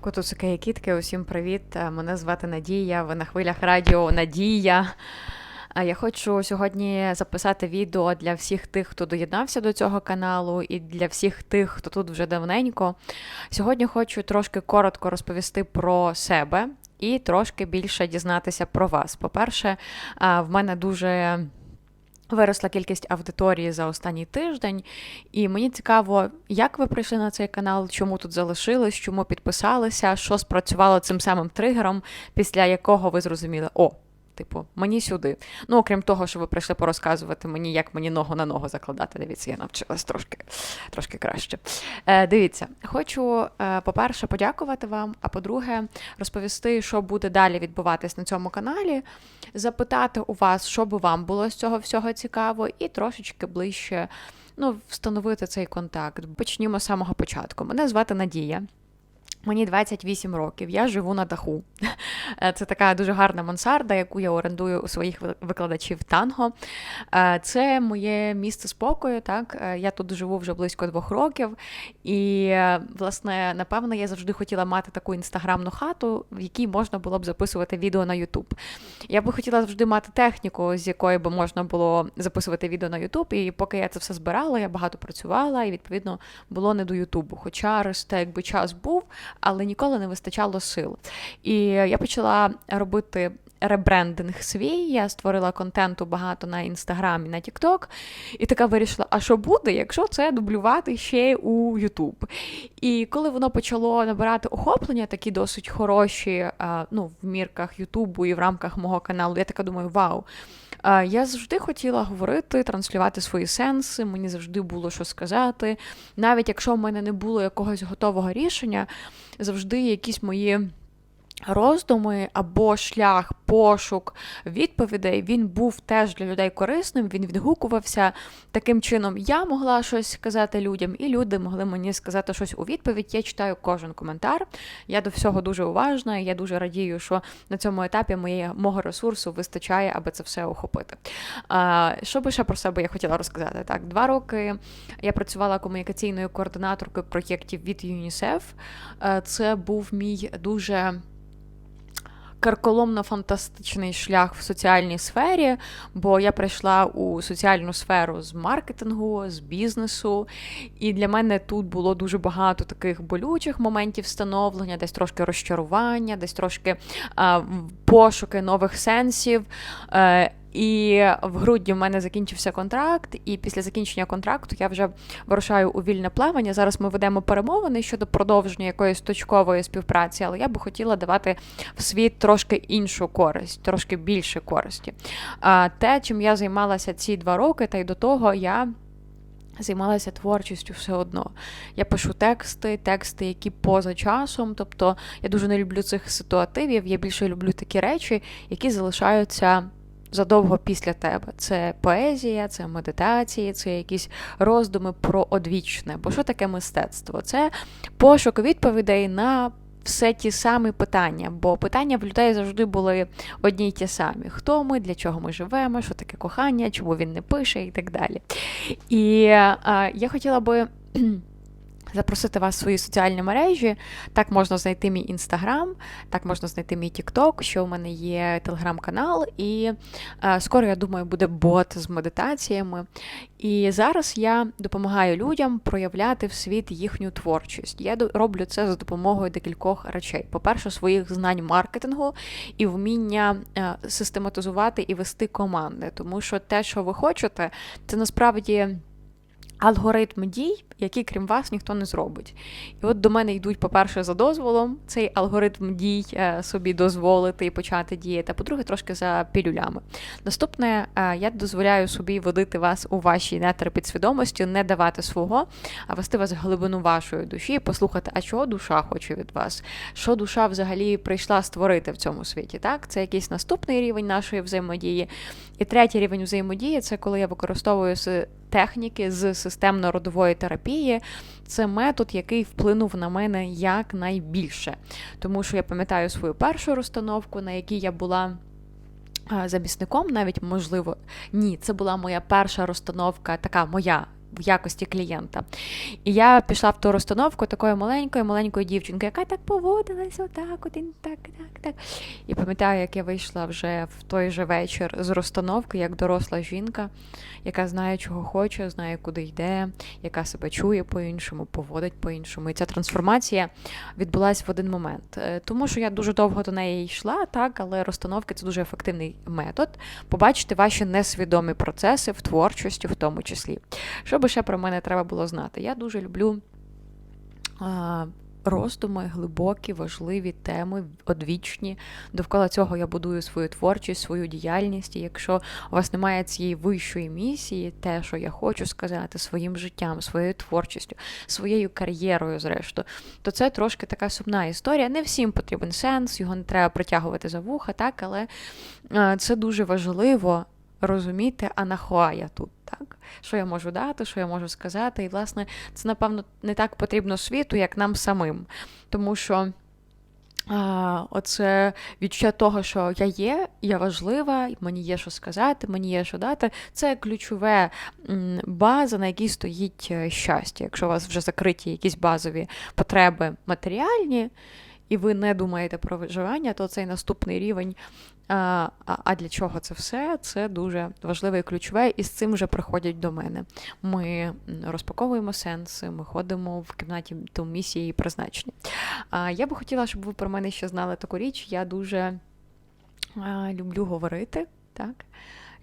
Котусики і кітки, усім привіт! Е, Мене звати Надія. Ви на хвилях радіо Надія. Я хочу сьогодні записати відео для всіх тих, хто доєднався до цього каналу, і для всіх тих, хто тут вже давненько. Сьогодні хочу трошки коротко розповісти про себе і трошки більше дізнатися про вас. По-перше, е, в мене дуже. Виросла кількість аудиторії за останній тиждень, і мені цікаво, як ви прийшли на цей канал, чому тут залишились, чому підписалися, що спрацювало цим самим тригером, після якого ви зрозуміли, о, типу, мені сюди. Ну, окрім того, що ви прийшли порозказувати мені, як мені ногу на ногу закладати. Дивіться, я навчилась трошки трошки краще. Е, Дивіться, хочу, е, по-перше, подякувати вам, а по-друге, розповісти, що буде далі відбуватись на цьому каналі, запитати у вас, що би вам було з цього всього цікаво, і трошечки ближче ну, встановити цей контакт. Почнімо з самого початку. Мене звати Надія. Мені 28 років, я живу на даху. Е, це така дуже гарна мансарда, яку я орендую у своїх викладачів танго. Е, це моє місце спокою. Так, е, я тут живу вже близько двох років, і, власне, напевно, я завжди хотіла мати таку інстаграмну хату, в якій можна було б записувати відео на Ютуб. Я би хотіла завжди мати техніку, з якої би можна було записувати відео на Ютуб. І поки я це все збирала, я багато працювала, і відповідно було не до Ютубу. Хоча росте, якби час був але ніколи не вистачало сил. І я почала робити. Ребрендинг свій, я створила контенту багато на інстаграмі, на Тікток, і така вирішила, а що буде, якщо це дублювати ще у Ютуб. І коли воно почало набирати охоплення, такі досить хороші, ну, в мірках Ютубу і в рамках мого каналу, я така думаю, вау. Я завжди хотіла говорити, транслювати свої сенси, мені завжди було що сказати. Навіть якщо в мене не було якогось готового рішення, завжди якісь мої роздуми або шлях, пошук відповідей він був теж для людей корисним. Він відгукувався таким чином. Я могла щось сказати людям, і люди могли мені сказати щось у відповідь. Я читаю кожен коментар. Я до всього дуже уважна. Я дуже радію, що на цьому етапі моє, мого ресурсу вистачає, аби це все охопити. Що би ще про себе я хотіла розказати? Так, два роки я працювала комунікаційною координаторкою проєктів від ЮНІСЕФ. Це був мій дуже карколомно-фантастичний шлях в соціальній сфері, бо я прийшла у соціальну сферу з маркетингу, з бізнесу, і для мене тут було дуже багато таких болючих моментів становлення, десь трошки розчарування, десь трошки а, пошуки нових сенсів. Е, і в грудні в мене закінчився контракт, і після закінчення контракту я вже вирушаю у вільне плавання. Зараз ми ведемо перемовини щодо продовження якоїсь точкової співпраці, але я би хотіла давати в світ трошки іншу користь, трошки більше користі. А те, чим я займалася ці два роки, та й до того я. Займалася творчістю все одно. Я пишу тексти, тексти, які поза часом. Тобто я дуже не люблю цих ситуативів. Я більше люблю такі речі, які залишаються задовго після тебе. Це поезія, це медитації, це якісь роздуми про одвічне. Бо що таке мистецтво? Це пошук відповідей на. Все ті самі питання, бо питання в людей завжди були одні й ті самі: хто ми, для чого ми живемо, що таке кохання, чому він не пише, і так далі. І а, я хотіла би Запросити вас в свої соціальні мережі. Так можна знайти мій інстаграм, так можна знайти мій Тікток, що у мене є телеграм-канал, і е, скоро, я думаю, буде бот з медитаціями. І зараз я допомагаю людям проявляти в світ їхню творчість. Я роблю це за допомогою декількох речей. По-перше, своїх знань маркетингу і вміння е, систематизувати і вести команди. Тому що те, що ви хочете, це насправді алгоритм дій, які, крім вас, ніхто не зробить. І от до мене йдуть, по-перше, за дозволом цей алгоритм дій е, собі дозволити і почати діяти, а по-друге, трошки за пілюлями. Наступне, е, я дозволяю собі водити вас у вашій нетери підсвідомості, не давати свого, а вести вас в глибину вашої душі, послухати, а чого душа хоче від вас, що душа взагалі прийшла створити в цьому світі. Так, Це якийсь наступний рівень нашої взаємодії. І третій рівень взаємодії це коли я використовую техніки з системно-родової терапії. Це метод, який вплинув на мене якнайбільше. Тому що я пам'ятаю свою першу розстановку, на якій я була. Замісником, навіть можливо, ні, це була моя перша розстановка, така моя в якості клієнта. І я пішла в ту розстановку такою маленькою, маленькою дівчинкою, яка так поводилась, отак, один, так, так, так. І пам'ятаю, як я вийшла вже в той же вечір з розстановки, як доросла жінка, яка знає, чого хоче, знає, куди йде, яка себе чує по-іншому, поводить по-іншому. І ця трансформація відбулася в один момент. Е, тому що я дуже довго до неї йшла, так, але розстановки це дуже ефективний метод. Побачити ваші несвідомі процеси в творчості, в тому числі. Що би ще про мене треба було знати? Я дуже люблю. А, Роздуми, глибокі, важливі теми, одвічні. Довкола цього я будую свою творчість, свою діяльність. І якщо у вас немає цієї вищої місії, те, що я хочу сказати своїм життям, своєю творчістю, своєю кар'єрою, зрештою, то це трошки така сумна історія. Не всім потрібен сенс, його не треба притягувати за вуха, так, але це дуже важливо розуміти, а нахуа я тут, так? Що я можу дати, що я можу сказати. І, власне, це, напевно, не так потрібно світу, як нам самим. Тому що. А, Оце відчуття того, що я є, я важлива, мені є що сказати, мені є що дати. Це ключове база, на якій стоїть е, щастя. Якщо у вас вже закриті якісь базові потреби матеріальні, і ви не думаєте про виживання, то цей наступний рівень а а для чого це все? Це дуже важливе і ключове, і з цим вже приходять до мене. Ми розпаковуємо сенси, ми ходимо в кімнаті до місії і призначення. Я би хотіла, щоб ви про мене ще знали таку річ. Я дуже а, люблю говорити. так?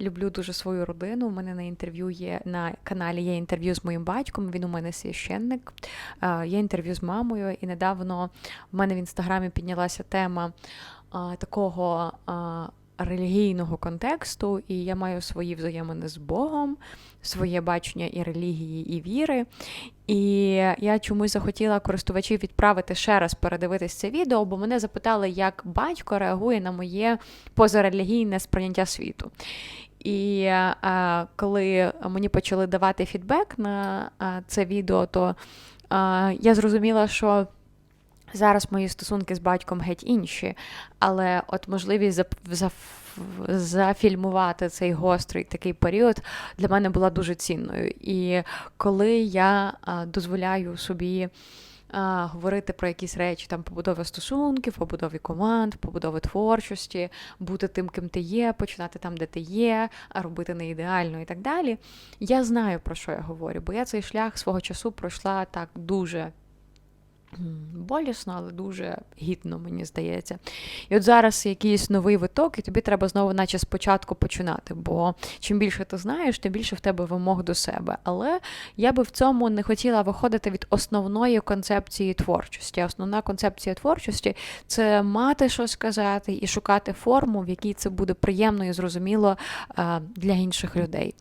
Люблю дуже свою родину. У мене на інтерв'ю є на каналі є інтерв'ю з моїм батьком. Він у мене священник. Є інтерв'ю з мамою, і недавно в мене в інстаграмі піднялася тема а, такого а, релігійного контексту, і я маю свої взаємини з Богом, своє бачення і релігії, і віри. І я чомусь захотіла користувачів відправити ще раз передивитись це відео, бо мене запитали, як батько реагує на моє позарелігійне сприйняття світу. І а, коли мені почали давати фідбек на а, це відео, то а, я зрозуміла, що Зараз мої стосунки з батьком геть інші, але от можливість зафільмувати цей гострий такий період для мене була дуже цінною. І коли я дозволяю собі говорити про якісь речі, там побудови стосунків, побудові команд, побудови творчості, бути тим, ким ти є, починати там, де ти є, а робити не ідеально і так далі. Я знаю, про що я говорю, бо я цей шлях свого часу пройшла так дуже Болісно, але дуже гідно, мені здається. І от зараз якийсь новий виток, і тобі треба знову, наче спочатку починати. Бо чим більше ти знаєш, тим більше в тебе вимог до себе. Але я би в цьому не хотіла виходити від основної концепції творчості. Основна концепція творчості це мати що сказати і шукати форму, в якій це буде приємно і зрозуміло для інших людей.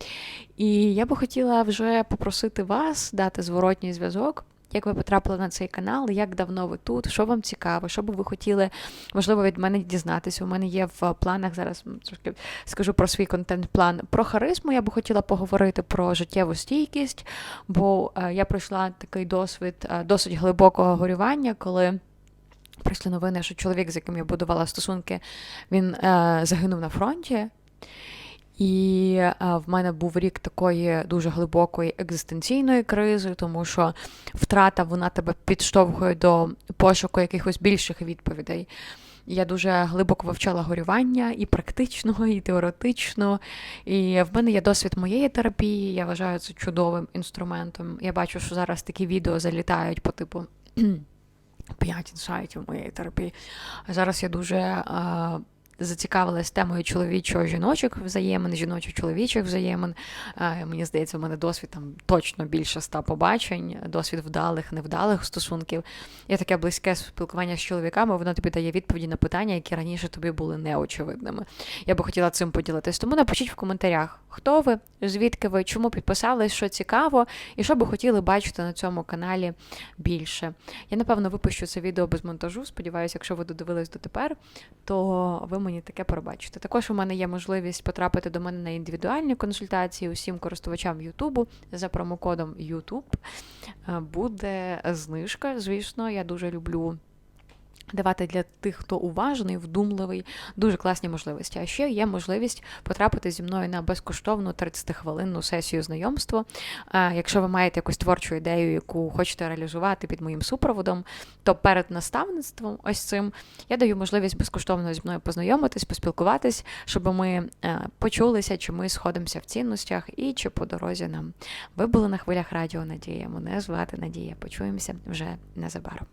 І я би хотіла вже попросити вас дати зворотній зв'язок як ви потрапили на цей канал, як давно ви тут, що вам цікаво, що би ви хотіли, можливо, від мене дізнатися. У мене є в планах зараз трошки скажу про свій контент-план. Про харизму я би хотіла поговорити про життєву стійкість, бо е, я пройшла такий досвід е, досить глибокого горювання, коли. Прийшли новини, що чоловік, з яким я будувала стосунки, він е, загинув на фронті. І в мене був рік такої дуже глибокої екзистенційної кризи, тому що втрата вона тебе підштовхує до пошуку якихось більших відповідей. Я дуже глибоко вивчала горювання і практично, і теоретично. І в мене є досвід моєї терапії. Я вважаю це чудовим інструментом. Я бачу, що зараз такі відео залітають по типу. П'ять інсайтів моєї терапії. А зараз я дуже зацікавилась темою чоловічого жіночих взаємин, жіночо-чоловічих взаємин. Мені здається, у мене досвід там точно більше ста побачень, досвід вдалих, невдалих стосунків. Є таке близьке спілкування з чоловіками, воно тобі дає відповіді на питання, які раніше тобі були неочевидними. Я би хотіла цим поділитись. Тому напишіть в коментарях, хто ви, звідки ви, чому підписались, що цікаво, і що би хотіли бачити на цьому каналі більше. Я, напевно, випущу це відео без монтажу. Сподіваюся, якщо ви додивились дотепер, то ви мені таке пробачити. Також у мене є можливість потрапити до мене на індивідуальні консультації усім користувачам Ютубу за промокодом YouTube. Буде знижка. Звісно, я дуже люблю давати для тих, хто уважний, вдумливий, дуже класні можливості. А ще є можливість потрапити зі мною на безкоштовну 30-хвилинну сесію знайомства. Якщо ви маєте якусь творчу ідею, яку хочете реалізувати під моїм супроводом, то перед наставництвом, ось цим, я даю можливість безкоштовно зі мною познайомитись, поспілкуватись, щоб ми е, почулися, чи ми сходимося в цінностях і чи по дорозі нам. Ви були на хвилях радіо Надія. Мене звати Надія. Почуємося вже незабаром.